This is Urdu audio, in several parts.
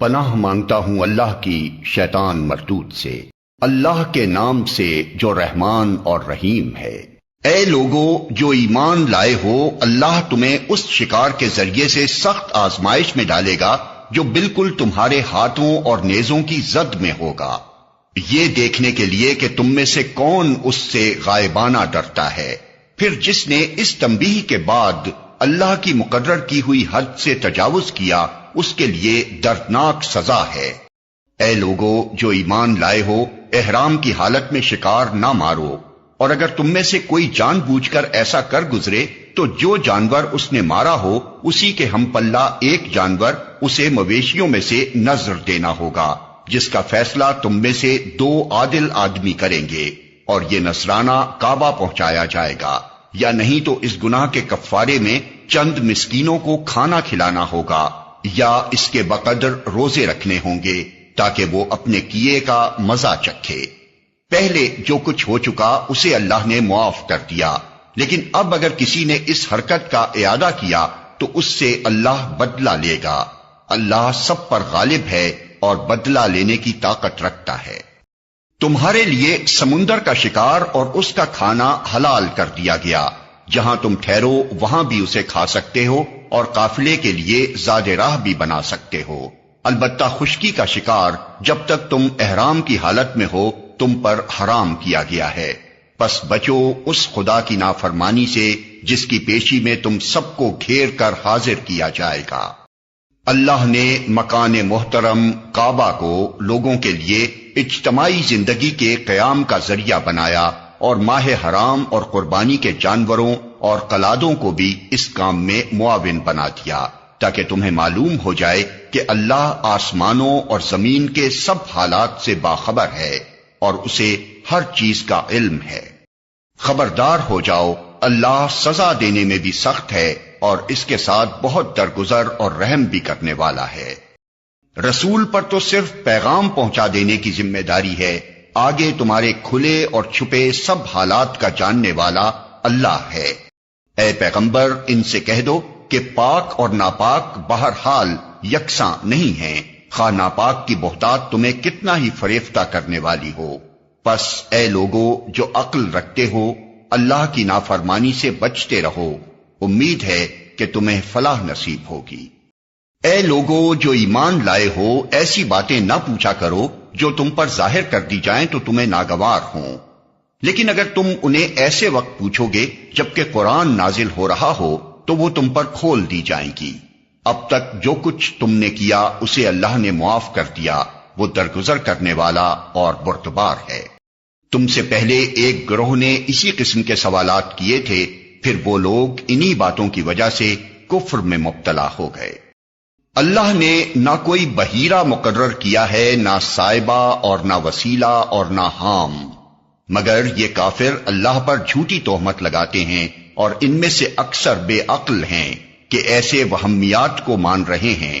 پناہ مانگتا ہوں اللہ کی شیطان مردود سے۔ اللہ کے نام سے جو رحمان اور رحیم ہے۔ اے لوگو جو ایمان لائے ہو، اللہ تمہیں اس شکار کے ذریعے سے سخت آزمائش میں ڈالے گا، جو بالکل تمہارے ہاتھوں اور نیزوں کی زد میں ہوگا۔ یہ دیکھنے کے لیے کہ تم میں سے کون اس سے غائبانہ ڈرتا ہے۔ پھر جس نے اس تمبی کے بعد اللہ کی مقرر کی ہوئی حد سے تجاوز کیا اس کے لیے دردناک سزا ہے۔ اے لوگو، جو ایمان لائے ہو، احرام کی حالت میں شکار نہ مارو۔ اور اگر تم میں سے کوئی جان بوجھ کر ایسا کر گزرے، تو جو جانور اس نے مارا ہو، اسی کے ہم پلہ ایک جانور اسے مویشیوں میں سے نظر دینا ہوگا، جس کا فیصلہ تم میں سے دو عادل آدمی کریں گے۔ اور یہ نسرانہ کعبہ پہنچایا جائے گا۔ یا نہیں تو اس گناہ کے کفارے میں چند مسکینوں کو کھانا کھلانا ہوگا۔ یا اس کے بقدر روزے رکھنے ہوں گے تاکہ وہ اپنے کیے کا مزہ چکھے۔ پہلے جو کچھ ہو چکا اسے اللہ نے معاف کر دیا۔ لیکن اب اگر کسی نے اس حرکت کا اعادہ کیا تو اس سے اللہ بدلہ لے گا۔ اللہ سب پر غالب ہے اور بدلہ لینے کی طاقت رکھتا ہے۔ تمہارے لیے سمندر کا شکار اور اس کا کھانا حلال کر دیا گیا۔ جہاں تم ٹھہرو، وہاں بھی اسے کھا سکتے ہو۔ اور قافلے کے لیے زاد راہ بھی بنا سکتے ہو۔ البتہ خشکی کا شکار جب تک تم احرام کی حالت میں ہو، تم پر حرام کیا گیا ہے۔ پس بچو اس خدا کی نافرمانی سے جس کی پیشی میں تم سب کو گھیر کر حاضر کیا جائے گا۔ اللہ نے مکان محترم کعبہ کو لوگوں کے لیے اجتماعی زندگی کے قیام کا ذریعہ بنایا اور ماہ حرام اور قربانی کے جانوروں اور کلادوں کو بھی اس کام میں معاون بنا دیا، تاکہ تمہیں معلوم ہو جائے کہ اللہ آسمانوں اور زمین کے سب حالات سے باخبر ہے اور اسے ہر چیز کا علم ہے۔ خبردار ہو جاؤ، اللہ سزا دینے میں بھی سخت ہے اور اس کے ساتھ بہت درگزر اور رحم بھی کرنے والا ہے۔ رسول پر تو صرف پیغام پہنچا دینے کی ذمہ داری ہے، آگے تمہارے کھلے اور چھپے سب حالات کا جاننے والا اللہ ہے۔ اے پیغمبر، ان سے کہہ دو کہ پاک اور ناپاک بہرحال یکساں نہیں ہیں۔ خواہ ناپاک کی بہتات تمہیں کتنا ہی فریفتہ کرنے والی ہو۔ پس اے لوگو، جو عقل رکھتے ہو، اللہ کی نافرمانی سے بچتے رہو۔ امید ہے کہ تمہیں فلاح نصیب ہوگی۔ اے لوگو، جو ایمان لائے ہو، ایسی باتیں نہ پوچھا کرو جو تم پر ظاہر کر دی جائیں تو تمہیں ناگوار ہوں۔ لیکن اگر تم انہیں ایسے وقت پوچھو گے جبکہ قرآن نازل ہو رہا ہو، تو وہ تم پر کھول دی جائیں گی۔ اب تک جو کچھ تم نے کیا، اسے اللہ نے معاف کر دیا۔ وہ درگزر کرنے والا اور برتبار ہے۔ تم سے پہلے ایک گروہ نے اسی قسم کے سوالات کیے تھے، پھر وہ لوگ انہی باتوں کی وجہ سے کفر میں مبتلا ہو گئے۔ اللہ نے نہ کوئی بہیرہ مقرر کیا ہے، نہ سائبہ اور نہ وسیلہ اور نہ حام۔ مگر یہ کافر اللہ پر جھوٹی توہمت لگاتے ہیں اور ان میں سے اکثر بے عقل ہیں کہ ایسے وہمیات کو مان رہے ہیں۔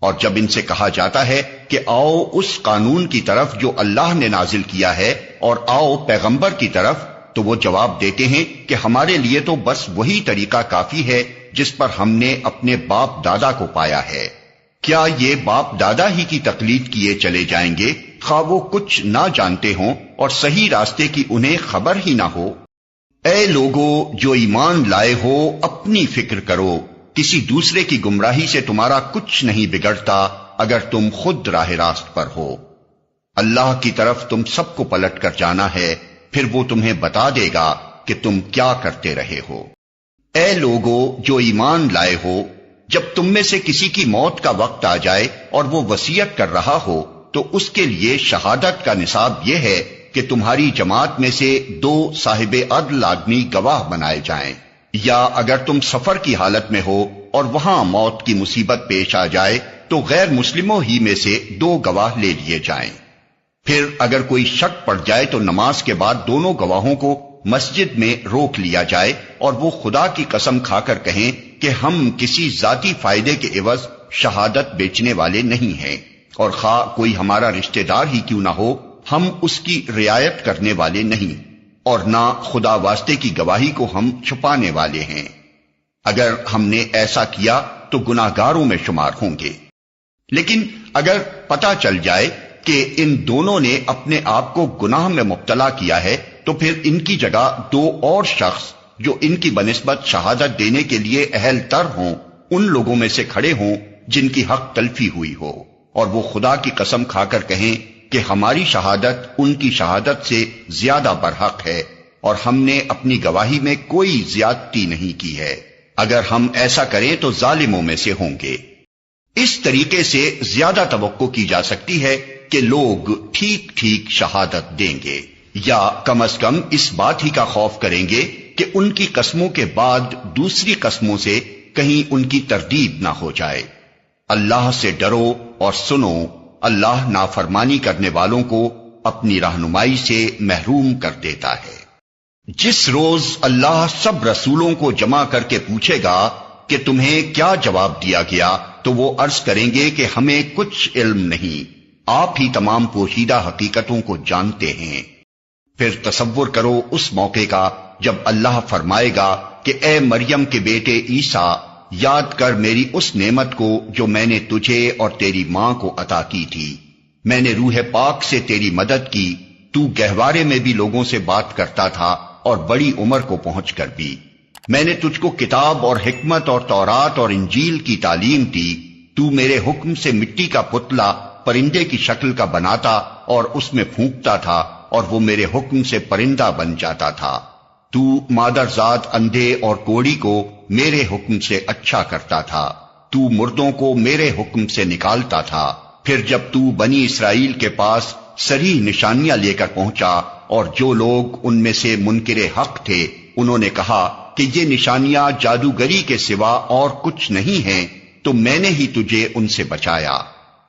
اور جب ان سے کہا جاتا ہے کہ آؤ اس قانون کی طرف جو اللہ نے نازل کیا ہے اور آؤ پیغمبر کی طرف، تو وہ جواب دیتے ہیں کہ ہمارے لیے تو بس وہی طریقہ کافی ہے جس پر ہم نے اپنے باپ دادا کو پایا ہے۔ کیا یہ باپ دادا ہی کی تقلید کیے چلے جائیں گے؟ خواہ وہ کچھ نہ جانتے ہوں اور صحیح راستے کی انہیں خبر ہی نہ ہو۔ اے لوگو، جو ایمان لائے ہو، اپنی فکر کرو۔ کسی دوسرے کی گمراہی سے تمہارا کچھ نہیں بگڑتا اگر تم خود راہ راست پر ہو۔ اللہ کی طرف تم سب کو پلٹ کر جانا ہے، پھر وہ تمہیں بتا دے گا کہ تم کیا کرتے رہے ہو۔ اے لوگو، جو ایمان لائے ہو، جب تم میں سے کسی کی موت کا وقت آ جائے اور وہ وسیعت کر رہا ہو تو اس کے لیے شہادت کا نصاب یہ ہے کہ تمہاری جماعت میں سے دو صاحب عدل آدمی گواہ بنائے جائیں۔ یا اگر تم سفر کی حالت میں ہو اور وہاں موت کی مصیبت پیش آ جائے، تو غیر مسلموں ہی میں سے دو گواہ لے لیے جائیں۔ پھر اگر کوئی شک پڑ جائے تو نماز کے بعد دونوں گواہوں کو مسجد میں روک لیا جائے اور وہ خدا کی قسم کھا کر کہیں کہ ہم کسی ذاتی فائدے کے عوض شہادت بیچنے والے نہیں ہیں۔ اور خواہ کوئی ہمارا رشتہ دار ہی کیوں نہ ہو، ہم اس کی رعایت کرنے والے نہیں، اور نہ خدا واسطے کی گواہی کو ہم چھپانے والے ہیں۔ اگر ہم نے ایسا کیا تو گناہ گاروں میں شمار ہوں گے۔ لیکن اگر پتا چل جائے کہ ان دونوں نے اپنے آپ کو گناہ میں مبتلا کیا ہے، تو پھر ان کی جگہ دو اور شخص جو ان کی بنسبت شہادت دینے کے لیے اہل تر ہوں، ان لوگوں میں سے کھڑے ہوں جن کی حق تلفی ہوئی ہو۔ اور وہ خدا کی قسم کھا کر کہیں کہ ہماری شہادت ان کی شہادت سے زیادہ برحق ہے اور ہم نے اپنی گواہی میں کوئی زیادتی نہیں کی ہے۔ اگر ہم ایسا کریں تو ظالموں میں سے ہوں گے۔ اس طریقے سے زیادہ توقع کی جا سکتی ہے کہ لوگ ٹھیک ٹھیک شہادت دیں گے یا کم از کم اس بات ہی کا خوف کریں گے کہ ان کی قسموں کے بعد دوسری قسموں سے کہیں ان کی تردید نہ ہو جائے۔ اللہ سے ڈرو اور سنو، اللہ نافرمانی کرنے والوں کو اپنی رہنمائی سے محروم کر دیتا ہے۔ جس روز اللہ سب رسولوں کو جمع کر کے پوچھے گا کہ تمہیں کیا جواب دیا گیا، تو وہ عرض کریں گے کہ ہمیں کچھ علم نہیں۔ آپ ہی تمام پوشیدہ حقیقتوں کو جانتے ہیں۔ پھر تصور کرو اس موقع کا جب اللہ فرمائے گا کہ اے مریم کے بیٹے عیسا یاد کر میری اس نعمت کو جو میں نے تجھے اور تیری ماں کو عطا کی تھی۔ میں نے روح پاک سے تیری مدد کی۔ تو گہوارے میں بھی لوگوں سے بات کرتا تھا اور بڑی عمر کو پہنچ کر بھی۔ میں نے تجھ کو کتاب اور حکمت اور تورات اور انجیل کی تعلیم دی۔ تو میرے حکم سے مٹی کا پتلا پرندے کی شکل کا بناتا اور اس میں پھونکتا تھا اور وہ میرے حکم سے پرندہ بن جاتا تھا۔ تو مادر ذات اندھے اور کوڑی کو میرے حکم سے اچھا کرتا تھا۔ تو مردوں کو میرے حکم سے نکالتا تھا۔ پھر جب تو بنی اسرائیل کے پاس سری نشانیاں لے کر پہنچا اور جو لوگ ان میں سے منکر حق تھے، انہوں نے کہا کہ یہ نشانیاں جادوگری کے سوا اور کچھ نہیں ہیں، تو میں نے ہی تجھے ان سے بچایا۔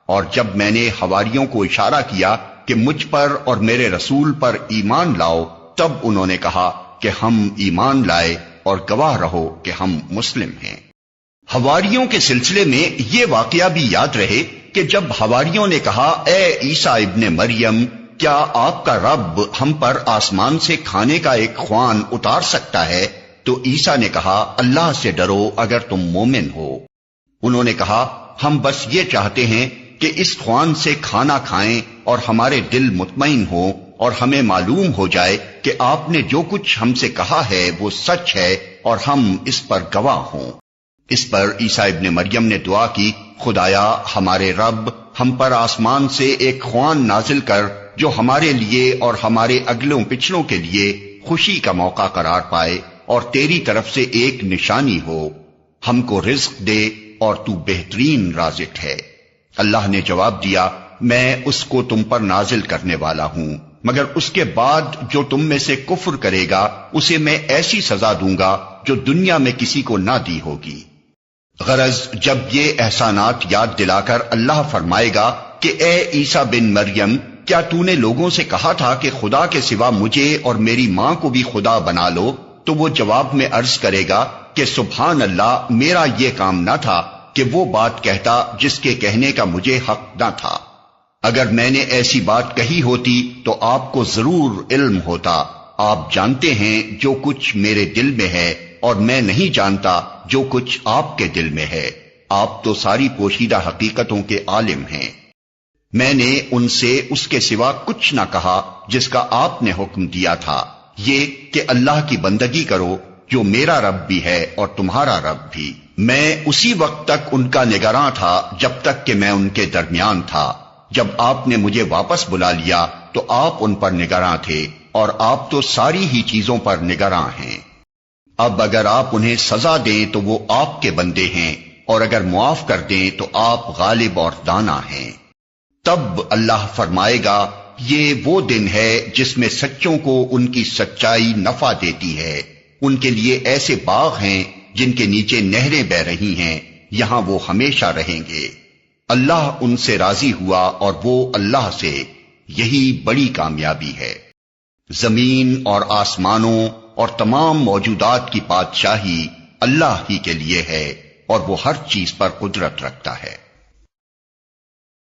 اور جب میں نے ہواریوں کو اشارہ کیا کہ مجھ پر اور میرے رسول پر ایمان لاؤ، تب انہوں نے کہا کہ ہم ایمان لائے اور گواہ رہو کہ ہم مسلم ہیں۔ ہواریوں کے سلسلے میں یہ واقعہ بھی یاد رہے کہ جب ہواریوں نے کہا، اے عیسا ابن مریم، کیا آپ کا رب ہم پر آسمان سے کھانے کا ایک خوان اتار سکتا ہے؟ تو عیسا نے کہا، اللہ سے ڈرو اگر تم مومن ہو۔ انہوں نے کہا، ہم بس یہ چاہتے ہیں کہ اس خوان سے کھانا کھائیں اور ہمارے دل مطمئن ہو اور ہمیں معلوم ہو جائے کہ آپ نے جو کچھ ہم سے کہا ہے وہ سچ ہے اور ہم اس پر گواہ ہوں۔ اس پر عیسا ابن مریم نے دعا کی، خدایا ہمارے رب ہم پر آسمان سے ایک خوان نازل کر جو ہمارے لیے اور ہمارے اگلوں پچھلوں کے لیے خوشی کا موقع قرار پائے اور تیری طرف سے ایک نشانی ہو۔ ہم کو رزق دے اور تو بہترین رازق ہے۔ اللہ نے جواب دیا، میں اس کو تم پر نازل کرنے والا ہوں۔ مگر اس کے بعد جو تم میں سے کفر کرے گا، اسے میں ایسی سزا دوں گا جو دنیا میں کسی کو نہ دی ہوگی۔ غرض، جب یہ احسانات یاد دلا کر اللہ فرمائے گا کہ اے عیسا بن مریم، کیا تو نے لوگوں سے کہا تھا کہ خدا کے سوا مجھے اور میری ماں کو بھی خدا بنا لو؟ تو وہ جواب میں عرض کرے گا کہ سبحان اللہ، میرا یہ کام نہ تھا کہ وہ بات کہتا جس کے کہنے کا مجھے حق نہ تھا۔ اگر میں نے ایسی بات کہی ہوتی تو آپ کو ضرور علم ہوتا۔ آپ جانتے ہیں جو کچھ میرے دل میں ہے اور میں نہیں جانتا جو کچھ آپ کے دل میں ہے۔ آپ تو ساری پوشیدہ حقیقتوں کے عالم ہیں۔ میں نے ان سے اس کے سوا کچھ نہ کہا جس کا آپ نے حکم دیا تھا۔ یہ کہ اللہ کی بندگی کرو جو میرا رب بھی ہے اور تمہارا رب بھی۔ میں اسی وقت تک ان کا نگراں تھا جب تک کہ میں ان کے درمیان تھا۔ جب آپ نے مجھے واپس بلا لیا تو آپ ان پر نگراں تھے اور آپ تو ساری ہی چیزوں پر نگراں ہیں۔ اب اگر آپ انہیں سزا دیں تو وہ آپ کے بندے ہیں اور اگر معاف کر دیں تو آپ غالب اور دانا ہیں۔ تب اللہ فرمائے گا، یہ وہ دن ہے جس میں سچوں کو ان کی سچائی نفع دیتی ہے۔ ان کے لیے ایسے باغ ہیں جن کے نیچے نہریں بہ رہی ہیں، یہاں وہ ہمیشہ رہیں گے۔ اللہ ان سے راضی ہوا اور وہ اللہ سے یہی بڑی کامیابی ہے۔ زمین اور آسمانوں اور تمام موجودات کی بادشاہی اللہ ہی کے لیے ہے اور وہ ہر چیز پر قدرت رکھتا ہے۔